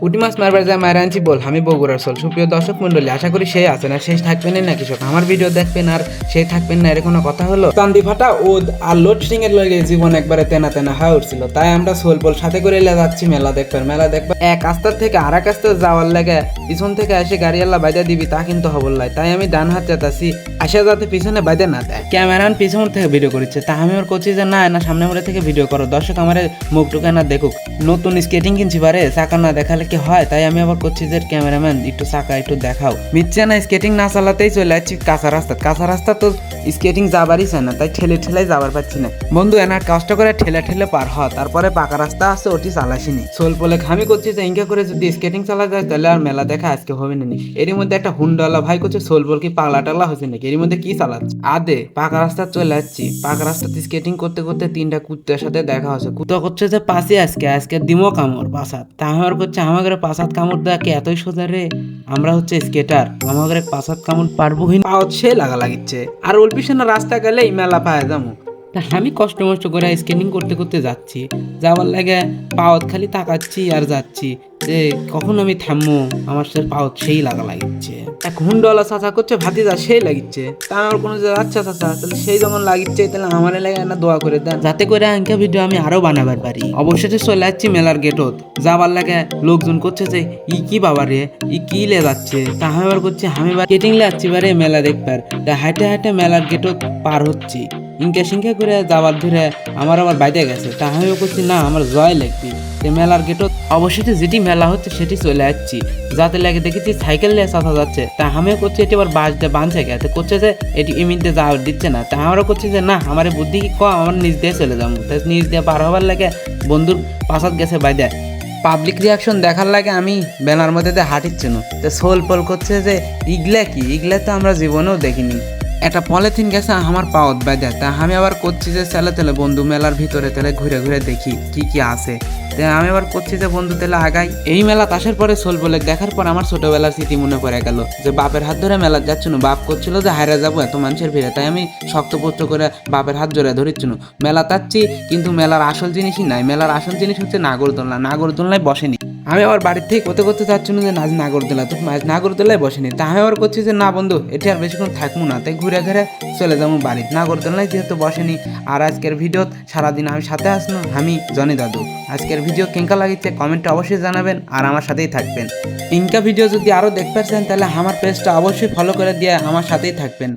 পুঁটি মাছ মারবার যায় মায়ের আনছি, বল, আমি বগুড়ার চল। সুপ্রিয় দর্শক মন্ডলী আশা করি সেই আছে না শেষ থাকবেন না, কৃষক। আমার ভিডিও দেখবেন আর সেই থাকবেন না এর কোনো কথা হলো। চান্দি ফাটা ও আর লোডশেডিং এর লগে জীবন একবারে তেনা তেনা হয়ে উঠছিল। তাই আমরা সোলপল সাথে করে এলে যাচ্ছি, মেলা দেখবার মেলা দেখবার। এক রাস্তার থেকে আর এক রাস্তায় যাওয়ার লাগে পিছন থেকে এসে গাড়ি আল্লাহ বাইদা দিবি, তা কিন্তু হবল লাই তাই আমি ডান হাত চাতাছি, আসা যাতে পিছনে বাইদে না দেয়। ক্যামেরান পিছন থেকে ভিডিও করেছে, তা আমি ওর করছি যে, না না, সামনে মোড়ে থেকে ভিডিও করো। দর্শক আমার মুখ টুকে না দেখুক। নতুন স্কেটিং কিনছি পারে, চাকা না দেখালে কি হয়, তাই আমি আবার করছি যে ক্যামেরাম্যান, একটু চাকা একটু দেখাও। মিথ্যা না স্কেটিং না চালাতেই চলে যাচ্ছি কাঁচা রাস্তা। কাঁচা রাস্তা তো স্কেটিং যাবারই চায় না, তাই ঠেলে ঠেলে যাবার পাচ্ছি না। বন্ধু এনার কষ্ট করে ঠেলে ঠেলে পার হ, তারপরে পাকা রাস্তা আছে, ওটি চালাসিনি। সোল বলে খামি করছি যে ইনকা করে যদি স্কেটিং চালা যায়, তাহলে আর মেলা দেখা আজকে হবে না। এরই মধ্যে একটা হুন্ডালা ভাই করছে সোল বল কি পাগলা টাগলা হয়েছে নাকি? এর মধ্যে কি চালাচ্ছে? আদে, পাকা রাস্তা চলে যাচ্ছি পাকা রাস্তাতে স্কেটিং করতে করতে তিনটা কুত্তার সাথে দেখা হচ্ছে কুত্তা করছে যে পাশে আজকে আজকে দিমো কামড় পাসাত তা আমার করছে আমাদের পাসাত কামড় দেয় কি এতই সোজা রে? আমরা হচ্ছে স্কেটার। আমাদের পাসাত কামড় পারব পাওয়া সে লাগা লাগিচ্ছে। আর অল্পিসেনা রাস্তা গেলেই মেলা পায় যাব তা আমি কষ্ট মষ্ট করে স্কেটিং করতে করতে যাচ্ছি। যাওয়ার লাগে পাওয়াত খালি তাকাচ্ছি আর যাচ্ছি। যে কখন আমি থামবো আমার সে পাওয়াত সেই লাগা লাগিচ্ছে। এক হুন্ডওয়ালা চাচা করছে, ভাতিজা সেই লাগিচ্ছে। তা আমার কোনো যে আচ্ছা চাচা, তাহলে সেই যখন লাগিচ্ছে, তাহলে আমার লাগে না দোয়া করে দেন। যাতে করে আঙ্কা ভিডিও আমি আরও বানাবার পারি। অবশেষে চলে যাচ্ছি মেলার গেটত যাবার লাগে লোকজন করছে যে, ই কি বাবা রে, ই কি লে যাচ্ছে। তা আমি আবার করছি, আমি কেটিং লে যাচ্ছি বারে মেলা দেখবার হাইটে হাইটে মেলার গেটত পার হচ্ছি। ইনকে সিংকে করে যাবার ধরে আমার আবার বাইরে গেছে। তা আমিও করছি না, আমার জয় লাগবে। সে মেলার গেটত অবশেষে যেটি মেলা হচ্ছে সেটি চলে যাচ্ছি যাতে লাগে দেখেছি সাইকেল নিয়ে চাচা যাচ্ছে। তা আমিও করছি, এটি আবার বাস দিয়ে বাঁধছে গেছে করছে যে, এটি এমনিতে যাওয়া দিচ্ছে না। তা আমারও করছি যে, না, আমার বুদ্ধি কি কম? আমার নিজ দিয়ে চলে যাব। তাই নিজ দিয়ে পার হবার লাগে বন্ধুর পাশাত গেছে বাইরে পাবলিক রিয়াকশন দেখার লাগে আমি ব্যানার মধ্যে হাঁটিচ্ছি না। তো সোল পল করছে যে, ইগলা কি? ইগলা তো আমরা জীবনেও দেখিনি। একটা পলিথিন গেছে, আমার পাওত বাজা তা আমি আবার করছি যে চলে তেলে বন্ধু মেলার ভিতরে তেলে ঘুরে ঘুরে দেখি কি কি আছে। তা আমি আবার করছি যে বন্ধু তেলে আগাই। এই মেলা আসার পরে সোল বলে দেখার পর আমার ছোটবেলার স্মৃতি মনে পড়ে গেল যে বাপের হাত ধরে মেলা যাচ্ছিল বাপ করছিল যে হায়রা যাব এত মানুষের ভিড়ে, তাই আমি শক্তপোক্ত করে বাপের হাত জোরে ধরিচ্ছিল মেলা তাচ্ছি কিন্তু মেলার আসল জিনিসই নাই। মেলার আসল জিনিস হচ্ছে নাগরদোলনা। নাগরদোলনায় বসেনি। আমি আবার বাড়ির থেকে করতে করতে চাচ্ছি না যে নাচ নাগরদোলা, তো নাগরদোলায় বসেনি। তা আমি আবার করছি যে, না বন্ধু, এটি আর বেশিক্ষণ থাকব না। তাই ঘুরে ঘুরে চলে যাব বাড়ি নাগরদোলায় যেহেতু বসেনি, আর আজকের ভিডিও সারাদিন আমি সাথে আসলো আমি জনি দাদু। আজকের ভিডিও কেঙ্কা লাগিচ্ছে কমেন্টে অবশ্যই জানাবেন, আর আমার সাথেই থাকবেন। ইনকা ভিডিও যদি আরও দেখতে চান, তাহলে আমার পেজটা অবশ্যই ফলো করে দিয়ে আমার সাথেই থাকবেন।